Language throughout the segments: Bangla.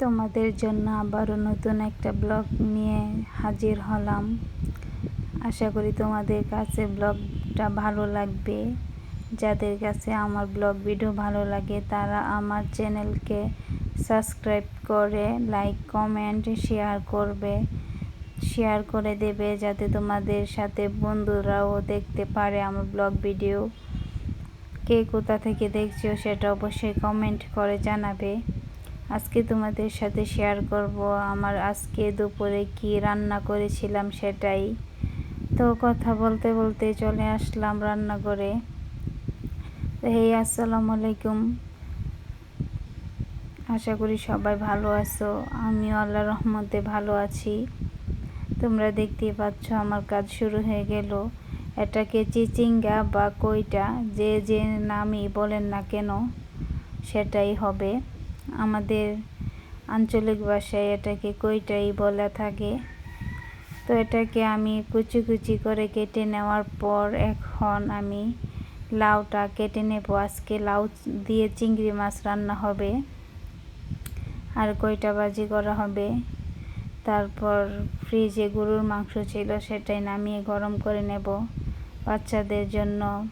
তোমাদের জন্য আবারও নতুন একটা ব্লগ নিয়ে হাজির হলাম। আশা করি তোমাদের কাছে ব্লগটা ভালো লাগবে। যাদের কাছে আমার ব্লগ ভিডিও ভালো লাগে, তারা আমার চ্যানেলকে সাবস্ক্রাইব করে, লাইক, কমেন্ট, শেয়ার করবে। শেয়ার করে দেবে যাতে তোমাদের সাথে বন্ধুরাও দেখতে পারে আমার ব্লগ ভিডিও। কে কোথা থেকে দেখছ সেটা অবশ্যই কমেন্ট করে জানাবে। আজকে তোমাদের সাথে শেয়ার করব আমার আজকে দুপুরে কি রান্না করেছিলাম সেটাই। তো কথা বলতে বলতে চলে আসলাম রান্না করে হেই আসসালামু আলাইকুম। আশা করি সবাই ভালো আছো। আমিও আল্লাহ রহমতে ভালো আছি। তোমরা দেখতেই পাচ্ছ আমার কাজ শুরু হয়ে গেল। এটাকে চিচিঙ্গা বা কইটা? যে যে নামই বলেন না কেন, সেটাই হবে। আমাদের আঞ্চলিক ভাষায় এটাকে কইটাই বলা থাকে। তো এটাকে আমি কুচি কুচি করে কেটে নেওয়ার পর এখন আমি লাউটা কেটে নেব। আজকে লাউ দিয়ে চিংড়ি মাছ রান্না হবে আর কইটা বাজি করা হবে। তারপর ফ্রিজে গরুর মাংস ছিল সেটাই নামিয়ে গরম করে নেব বাচ্চাদের জন্য।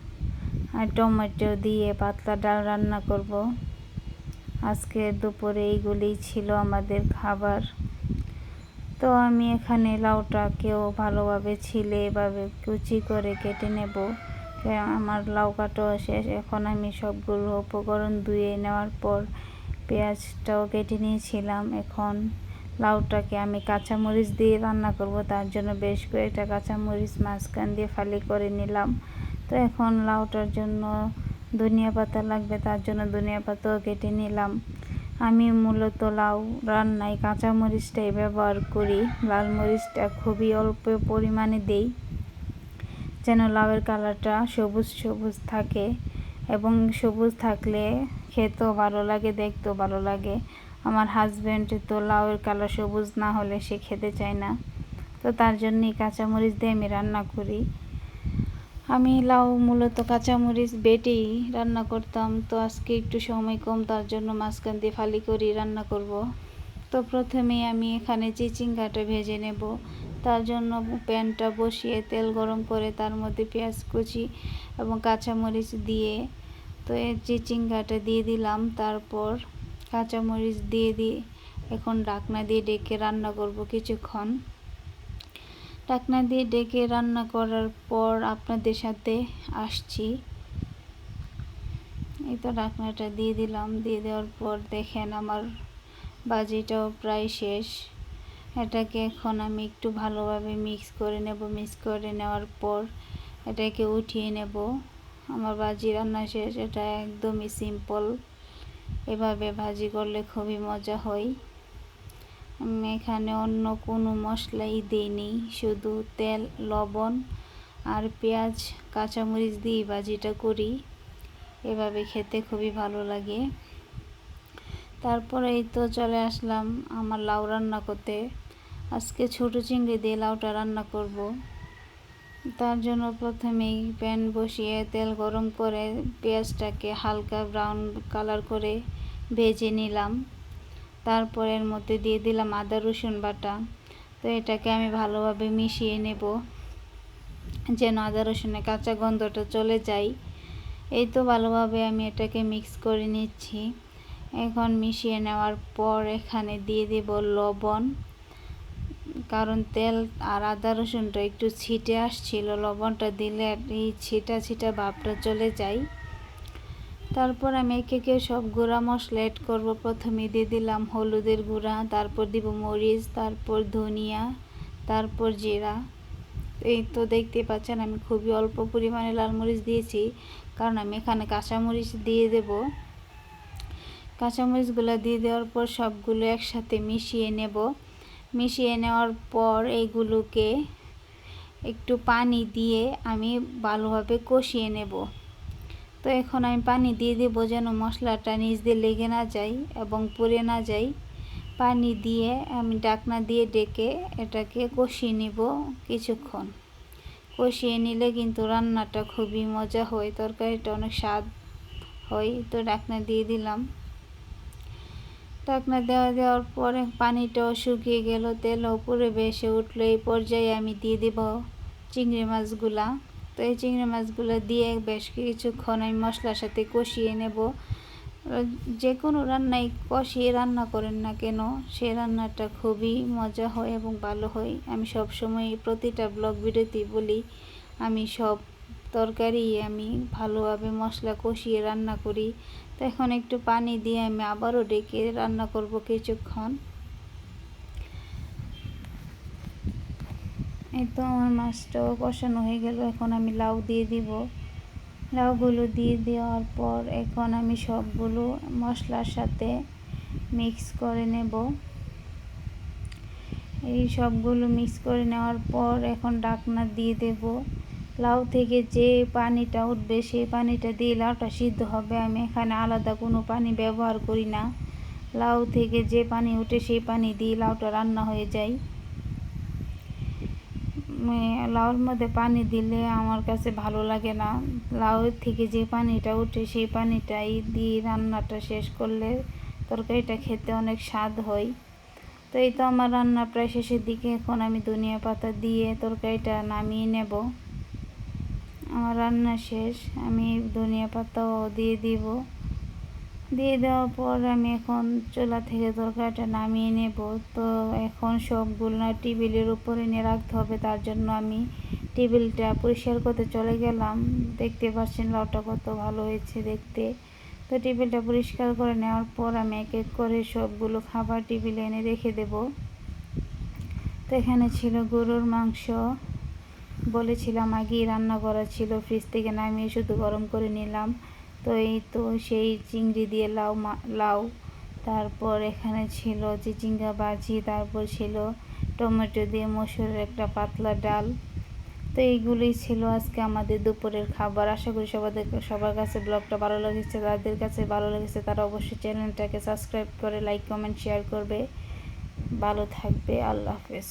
আর টমেটো দিয়ে পাতলা ডাল রান্না করব। আজকে দুপুরে এইগুলি ছিল আমাদের খাবার। তো আমি এখানে লাউটাকেও ভালোভাবে ছিলে, এভাবে কুচি করে কেটে নেব। আমার লাউ কাটাও শেষ। এখন আমি সবগুলো উপকরণ ধুয়ে নেওয়ার পর পেঁয়াজটাও কেটে নিয়েছিলাম। এখন লাউটাকে আমি কাঁচামরিচ দিয়ে রান্না করব। তার জন্য বেশ কয়েকটা কাঁচামরিচ মাঝখান দিয়ে ফালি করে নিলাম। তো এখন লাউটার জন্য ধনিয়া পাতা লাগবে, তার জন্য ধনিয়া পাতাও কেটে নিলাম। আমি মূলত লাউ, রান্নায় কাঁচা মরিচটাই ব্যবহার করি। লাল মরিচটা খুবই অল্প পরিমাণে দেই, যেন লাউয়ের কালারটা সবুজ সবুজ থাকে এবং সবুজ থাকলে খেতেও ভালো লাগে, দেখতেও ভালো লাগে। আমার হাজব্যান্ড তো লাউয়ের কালার সবুজ না হলে সে খেতে চায় না। তো তার জন্যই কাঁচামরিচ দিয়ে আমি রান্না করি। আমি লাউ, মূলত কাঁচামরিচ বেটেই রান্না করতাম। তো আজকে একটু সময় কম, তার জন্য মাঝখান দিয়ে ফালি করি রান্না করব। তো প্রথমেই আমি এখানে চিচিঙ্গাটা ভেজে নেব। তার জন্য প্যানটা বসিয়ে তেল গরম করে তার মধ্যে পেঁয়াজ কুচি এবং কাঁচামরিচ দিয়ে তো এই চিচিঙ্গাটা দিয়ে দিলাম। তারপর কাঁচামরিচ দিয়ে দিয়ে এখন ডাকনা দিয়ে ডেকে রান্না করব কিছুক্ষণ। ডাকনা দিয়ে ডেকে রান্না করার পর আপনাদের সাথে আসছি। এই তো ডাকনাটা দিয়ে দিলাম। দিয়ে দেওয়ার পর দেখেন আমার বাজিটাও প্রায় শেষ। এটাকে এখন আমি একটু ভালোভাবে মিক্স করে নেব। মিক্স করে নেওয়ার পর এটাকে উঠিয়ে নেব। আমার বাজি রান্না শেষ। এটা একদমই সিম্পল এভাবে ভাজি করলে খুবই মজা হয়। এখানে অন্য কোনো মশলাই দিইনি শুধু তেল, লবণ আর পেঁয়াজ, কাঁচামরিচ দিয়ে ভাজিটা করি। এভাবে খেতে খুবই ভালো লাগে। তারপরে এই তো চলে আসলাম আমার লাউ রান্না করতে। আজকে ছোটো চিংড়ি দিয়ে লাউটা রান্না করব। তার জন্য প্রথমেই প্যান বসিয়ে তেল গরম করে পেঁয়াজটাকে হালকা ব্রাউন কালার করে ভেজে নিলাম। তারপর এর মধ্যে দিয়ে দিলাম আদা, রসুন বাটা। তো এটাকে আমি ভালোভাবে মিশিয়ে নেব, যেন আদা, রসুনের কাঁচা গন্ধটা চলে যায়। এই তো ভালোভাবে আমি এটাকে মিক্স করে নিচ্ছি। এখন মিশিয়ে নেওয়ার পর এখানে দিয়ে দেব লবণ, কারণ তেল আর আদা, রসুনটা একটু ছিটে আসছিল। লবণটা দিলে এই ছিটা ছিটা ভাবটা চলে যায়। তারপর আমি একে একে সব গুঁড়া মশলা এড করব। প্রথমে দিয়ে দিলাম হলুদের গুঁড়া, তারপর দিব মরিচ, তারপর ধনিয়া, তারপর জিরা। এই তো দেখতে পাচ্ছেন, আমি খুবই অল্প পরিমাণে লাল মরিচ দিয়েছি, কারণ আমি এখানে কাঁচামরিচ দিয়ে দেব। কাঁচামরিচগুলো দিয়ে দেওয়ার পর সবগুলো একসাথে মিশিয়ে নেব। মিশিয়ে নেওয়ার পর এইগুলোকে একটু পানি দিয়ে আমি ভালোভাবে কষিয়ে নেব। তো এখন আমি পানি দিয়ে দেবো যেন মশলাটা নিচ দিয়ে লেগে না যায় এবং পুড়ে না যায়। পানি দিয়ে আমি ডাকনা দিয়ে ডেকে এটাকে কষিয়ে নিব কিছুক্ষণ। কষিয়ে নিলে কিন্তু রান্নাটা খুবই মজা হয়, তরকারিটা অনেক স্বাদ হয়। তো ডাকনা দিয়ে দিলাম। ঢাকনা দেওয়া দেওয়ার পরে পানিটাও শুকিয়ে গেল তেল উপরে ভেসে উঠল। এই পর্যায়ে আমি দিয়ে দেব চিংড়ি মাছগুলা। তো এই চিংড়ি মাছগুলো দিয়ে বেশ কিছুক্ষণ আমি মশলার সাথে কষিয়ে নেব। যে কোনো রান্নাই কষিয়ে রান্না করেন না কেন, সে রান্নাটা খুবই মজা হয় এবং ভালো হয়। আমি সব সময় প্রতিটা ব্লগ ভিডিওতেই বলি, আমি সব তরকারি আমি ভালোভাবে মশলা কষিয়ে রান্না করি। তো এখন একটু পানি দিয়ে আমি আবারও ডেকে রান্না করব কিছুক্ষণ। এই তো আমার মাছটাও কষানো হয়ে গেল, এখন আমি লাউ দিয়ে দিব। লাউগুলো দিয়ে দেওয়ার পর এখন আমি সবগুলো মশলার সাথে মিক্স করে নেব। এই সবগুলো মিক্স করে নেওয়ার পর এখন ডাকনা দিয়ে দেব। লাউ থেকে যে পানিটা উঠবে সেই পানিটা দিয়ে লাউটা সিদ্ধ হবে। আমি এখানে আলাদা কোনো পানি ব্যবহার করি না। লাউ থেকে যে পানি উঠে সেই পানি দিয়ে লাউটা রান্না হয়ে যায়। লাউর মধ্যে পানি দিলে আমার কাছে ভালো লাগে না। লাউয়ের থেকে যে পানিটা উঠে সেই পানিটাই দিয়ে রান্নাটা শেষ করলে তরকারিটা খেতে অনেক স্বাদ হয়। তো এই তো আমার রান্না প্রায় শেষের দিকে। এখন আমি ধনিয়া পাতা দিয়ে তরকারিটা নামিয়ে নেব। আমার রান্না শেষ। আমি ধনিয়া পাতাও দিয়ে দিব। দিয়ে দেওয়ার পর আমি এখন চুলা থেকে তরকারিটা নামিয়ে নেব। তো এখন সবগুলো টেবিলের উপরে নিয়ে রাখতে হবে, তার জন্য আমি টেবিলটা পরিষ্কার করতে চলে গেলাম। দেখতে পাচ্ছেন লাউটা কত ভালো হয়েছে দেখতে। তো টেবিলটা পরিষ্কার করে নেওয়ার পর আমি এক এক করে সবগুলো খাবার টেবিলে এনে রেখে দেব। তো এখানে ছিল গরুর মাংস, বলেছিলাম আগেই রান্না করা ছিল, ফ্রিজ থেকে নামিয়ে শুধু গরম করে নিলাম। তো এই তো সেই চিংড়ি দিয়ে লাউ লাউ। তারপর এখানে ছিল চিচিঙ্গা বাজি তারপর ছিল টমেটো দিয়ে মসুরের একটা পাতলা ডাল। তো এইগুলোই ছিল আজকে আমাদের দুপুরের খাবার। আশা করি সবাদের, সবার কাছে ব্লগটা ভালো লেগেছে তাদের কাছে ভালো লেগেছে তারা অবশ্যই চ্যানেলটাকে সাবস্ক্রাইব করে লাইক কমেন্ট শেয়ার করবে। ভালো থাকবে, আল্লাহ হাফেজ।